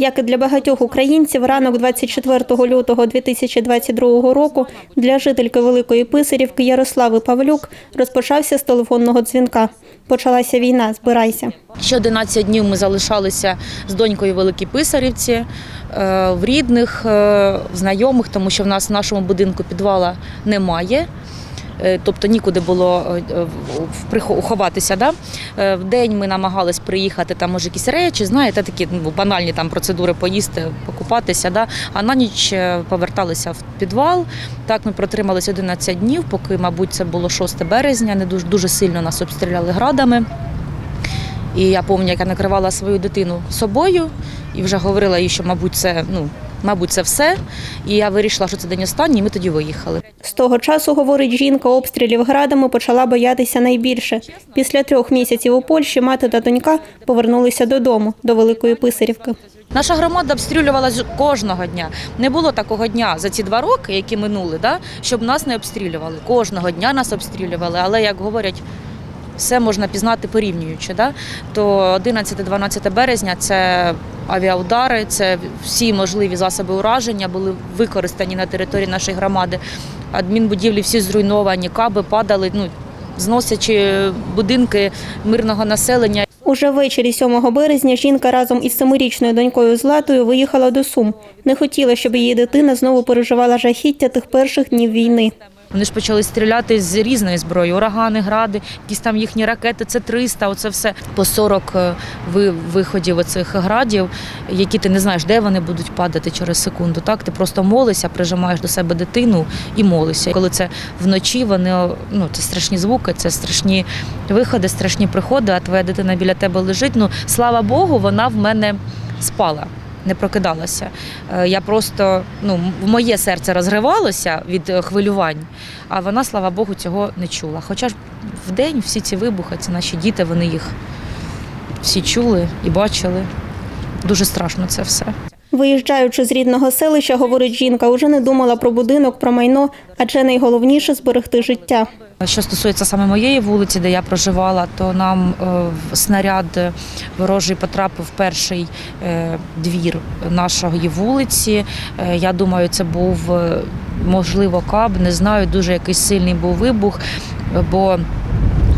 Як і для багатьох українців, ранок 24 лютого 2022 року для жительки Великої Писарівки Ярослави Павлюк розпочався з телефонного дзвінка. Почалася війна, збирайся. Ще 11 днів ми залишалися з донькою Великій Писарівці, е, в рідних, е, в знайомих, тому що в нас в нашому будинку підвала немає. Е, Тобто нікуди було е, ховатися. Да? Е, В день ми намагались приїхати, там може якісь речі, знаєте, такі ну, банальні там процедури поїсти, покупатися. Да? А на ніч поверталися в підвал. Так ми протрималися 11 днів, поки, мабуть, це було 6 березня. Не дуже, дуже сильно нас обстріляли градами. І я пам'ятаю, як я накривала свою дитину собою і вже говорила їй, що, мабуть, це, ну, мабуть, це все. І я вирішила, що це день останній, і ми тоді виїхали. З того часу, говорить жінка, обстрілів градами почала боятися найбільше. Після трьох місяців у Польщі мати та донька повернулися додому, до Великої Писарівки. Наша громада обстрілювалася кожного дня. Не було такого дня за ці два роки, які минули, да, щоб нас не обстрілювали. Кожного дня нас обстрілювали, але як говорять. Все можна пізнати порівнюючи. Да? То 11-12 березня це авіаудари, це всі можливі засоби ураження були використані на території нашої громади. Адмінбудівлі всі зруйновані, каби падали, ну, зносячи будинки мирного населення. Уже ввечері 7 березня жінка разом із семирічною донькою Златою виїхала до Сум. Не хотіла, щоб її дитина знову переживала жахіття тих перших днів війни. Вони ж почали стріляти з різної зброї: урагани, гради, якісь там їхні ракети. Це 300, Оце все по 40 е, ви- виходів оцих градів, які ти не знаєш, де вони будуть падати через секунду. Так ти просто молишся, прижимаєш до себе дитину і молишся. Коли це вночі, вони ну це страшні звуки, це страшні виходи, страшні приходи. А твоя дитина біля тебе лежить. Ну слава Богу, вона в мене спала. Не прокидалася. Е, Я просто ну моє серце розривалося від е, хвилювань, а вона, слава Богу, цього не чула. Хоча ж в день всі ці вибухи, це наші діти, вони їх всі чули і бачили. Дуже страшно це все. Виїжджаючи з рідного селища, говорить жінка, уже не думала про будинок, про майно, адже найголовніше зберегти життя. Що стосується саме моєї вулиці, де я проживала, то нам е, снаряд ворожий потрапив в перший е, двір нашої вулиці. Е, Я думаю, це був можливо каб, не знаю, дуже якийсь сильний був вибух, бо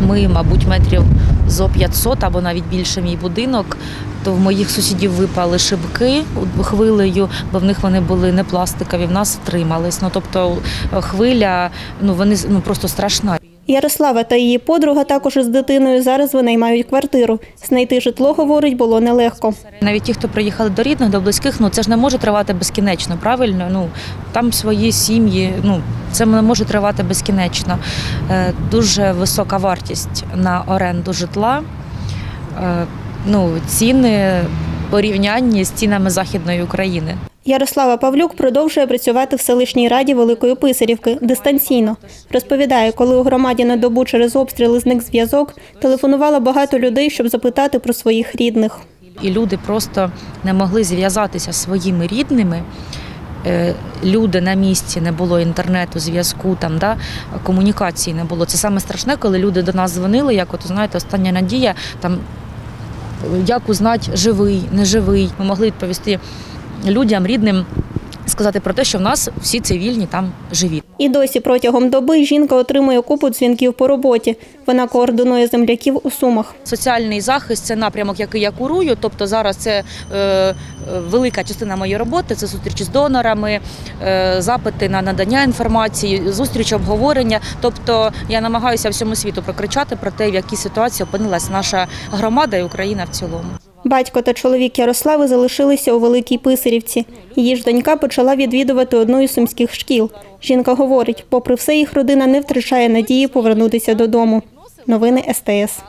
ми, мабуть, метрів зо 500 або навіть більше мій будинок. То в моїх сусідів випали шибки хвилею, бо в них вони були не пластикові, в нас втримались. Ну тобто е, хвиля, ну вони ну просто страшна. Ярослава та її подруга також із дитиною зараз винаймають квартиру. Знайти житло, говорить, було нелегко. Навіть ті, хто приїхали до рідних, до близьких, ну це ж не може тривати безкінечно, правильно? Ну там свої сім'ї, ну це не може тривати безкінечно. Е, Дуже висока вартість на оренду житла. Е, Ну, ціни порівнянні з цінами Західної України. Ярослава Павлюк продовжує працювати в селищній раді Великої Писарівки дистанційно. Розповідає, коли у громаді на добу через обстріли зник зв'язок, телефонувало багато людей, щоб запитати про своїх рідних. І люди просто не могли зв'язатися зі своїми рідними. Е, Люди на місці не було інтернету, зв'язку, там да комунікації не було. Це саме страшне, коли люди до нас дзвонили. Як от знаєте, остання надія там як узнати, живий, не живий. Ми могли відповісти людям, рідним, сказати про те, що в нас всі цивільні там живі. І досі протягом доби жінка отримує купу дзвінків по роботі. Вона координує земляків у Сумах. Соціальний захист це напрямок, який я курую. Тобто зараз це е, велика частина моєї роботи. Це зустрічі з донорами, е, запити на надання інформації, зустріч обговорення. Тобто я намагаюся всьому світу прокричати про те, в якій ситуації опинилась наша громада і Україна в цілому. Батько та чоловік Ярослави залишилися у Великій Писарівці. Її ж донька почала відвідувати одну із сумських шкіл. Жінка говорить, попри все, їх родина не втрачає надії повернутися додому. Новини СТС.